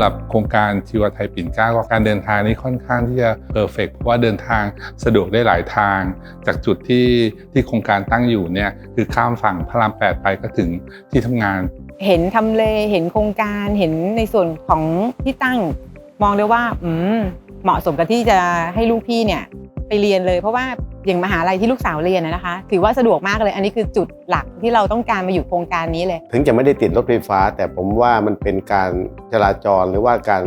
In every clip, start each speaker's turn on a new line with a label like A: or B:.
A: หรับโครงการชีวไทยปิ่นเกล้าก็การเดินทางนี้ค่อนข้างที่จะเพอร์เฟกเพราะว่าเดินทางสะดวกได้หลายทาง จากจุดที่ที่โครงการตั้งอยู่เนี่ยคือข้ามฝั่งพระรามแปดไปก็ถึงที่ทำงาน
B: เห็นทำเลเห็นโครงการเห็นในส่วนของที่ตั้ง มองได้ว่าอืมเหมาะสมกับที่จะให้ลูกพี่เนี่ยไปเรียนเลยเพราะว่า อย่างมหาลัยที่ลูกสาวเรียนนะคะ ถือว่าสะดวกมากเลยอันนี้คือจุดหลักที่เราต้องการมาอยู่โครงการนี้เลย
C: ถึงจะไม่ได้ติดรถไฟฟ้า แต่ผมว่ามันเป็นการจราจรหรือว่าการ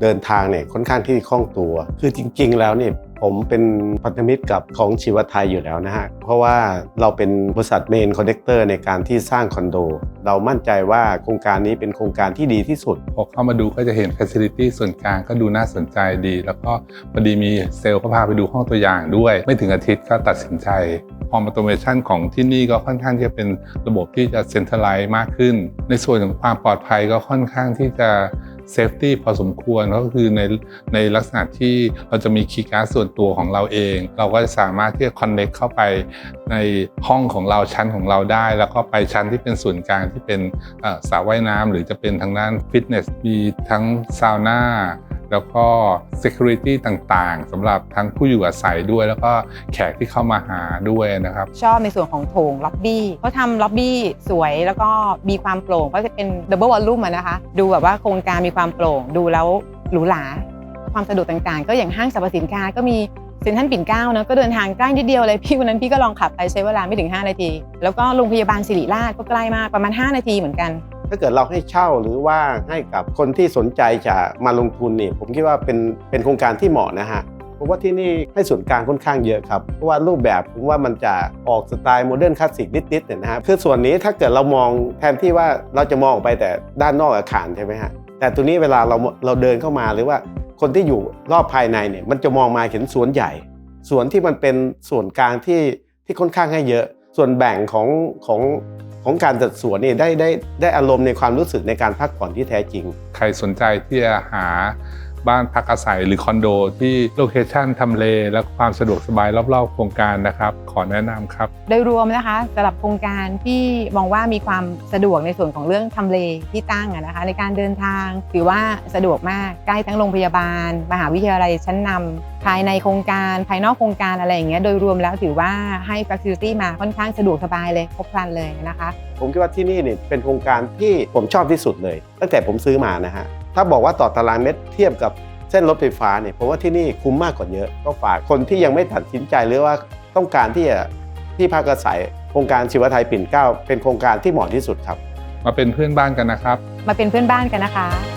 C: เดินทางเนี่ยค่อนข้างที่คล่องตัว คือจริง ๆ แล้วเนี่ย ผมเป็นพันธมิตรกับของชีวไทยอยู่แล้วนะฮะ เพราะว่าเราเป็นบริษัทเมนคอนเนคเตอร์ในการที่สร้างคอนโด เรามั่นใจว่าโครงการนี้เป็นโครงการที่ดีที่สุด
A: พอเข้ามาดูก็จะเห็น Facility ส่วนกลางก็ดูน่าสนใจดี แล้วก็พอดีมีเซลล์ก็พาไปดูห้องตัวอย่างด้วย ไม่ถึงอาทิตย์ก็ตัดสินใจพอม a ตเมชันของที่นี่ก็ค่อนข้างที่จะเป็นระบบที่จะเซ็นทรัลไลซ์มากขึ้น ในส่วนของความปลอดภัยก็ค่อนข้างที่จะ เซฟตี้พอสมควรก็คือในในลักษณะที่เราจะมีคีย์การ์ดส่วนตัวของเราเอง เราก็จะสามารถที่จะคอนเน็กเข้าไปในห้องของเราชั้นของเราได้ แล้วก็ไปชั้นที่เป็นส่วนกลางที่เป็นอ่อสระว่ายน้ำหรือจะเป็นทางด้านฟิตเนสมีทั้งซาวน่า แล้วก็ Security ต่างๆสำหรับทั้งผู้อยู่อาศัยด้วย แล้วก็แขกที่เข้ามาหาด้วยนะครับ
B: ชอบในส่วนของโถงล็อบบี้เขาทำล็อบบี้สวยแล้วก็มีความโปร่งเพราะจะเป็นดับเบิลวอลลุ่มนะคะ ดูแบบว่าโครงการมีความโปร่งดูแล้วหรูหราความสะดวกต่างๆ ก็อย่างห้างสรรพสินค้าก็มีเซ็นทรัลปิ่นเกล้าเนะก็เดินทางใกล้นิดเดียวเลยพี่วันนั้นพี่ก็ลองขับไปใช้เวลาไม่ถึง 5 นาที แล้วก็โรงพยาบาลศิริราชก็ใกล้มากประมาณ 5 นาทีเหมือนกัน
C: ถ้าเกิดเราให้เช่าหรือว่าให้กับคนที่สนใจจะมาลงทุนนี่ผมคิดว่าเป็นเป็นโครงการที่เหมาะนะฮะเพราะว่าที่นี่ให้ส่วนกลางค่อนข้างเยอะครับ เพราะว่ารูปแบบผมว่ามันจะออกสไตล์โมเดิร์นคลาสสิกนิดๆเนี่ยนะฮะคือส่วนนี้ถ้าเกิดเรามองแทนที่ว่าเราจะมองออกไปแต่ด้านนอกอาคารใช่ไหมฮะแต่ตัวนี้เวลาเราเราเดินเข้ามาหรือว่าคนที่อยู่รอบภายในเนี่ยมันจะมองมาเห็นสวนใหญ่สวนที่มันเป็นส่วนกลางที่ที่ค่อนข้างให้เยอะ ส่วนแบ่งของของ ของการจัดสวนนี่ได้ได้ได้อารมณ์ในความรู้สึกในการพักผ่อนที่แท้จริง
A: ใครสนใจที่จะหา บ้านพักอาศัยหรือคอนโดที่โลเคชันทำเล และความสะดวกสบายรอบๆ โครงการนะครับ ขอแนะนำครับ
B: โดยรวมนะคะสำหรับโครงการที่มองว่ามีความสะดวกในส่วนของเรื่องทำเลที่ตั้งอะนะคะในการเดินทางถือว่าสะดวกมากใกล้ทั้งโรงพยาบาล มหาวิทยาลัยชั้นนำภายในโครงการภายนอกโครงการอะไรอย่างเงี้ยโดยรวมแล้วถือว่าให้ facility มาค่อนข้างสะดวกสบายเลยครบครันเลยนะคะ
C: ผมคิดว่าที่นี่เนี่ยเป็นโครงการที่ผมชอบที่สุดเลย ตั้งแต่ผมซื้อมานะฮะ ถ้าบอกว่าต่อตารางเมตรเทียบกับเส้นรถไฟฟ้าเนี่ยผมว่าที่นี่คุ้มมากกว่าเยอะก็ฝากคนที่ยังไม่ตัดสินใจหรือว่าต้องการที่จะที่พักอาศัยโครงการชีวไทยปิ่นเกล้าเป็นโครงการที่เหมาะที่สุดครับ
A: มาเป็นเพื่อนบ้านกันนะครับ
B: มาเป็นเพื่อนบ้านกันนะคะ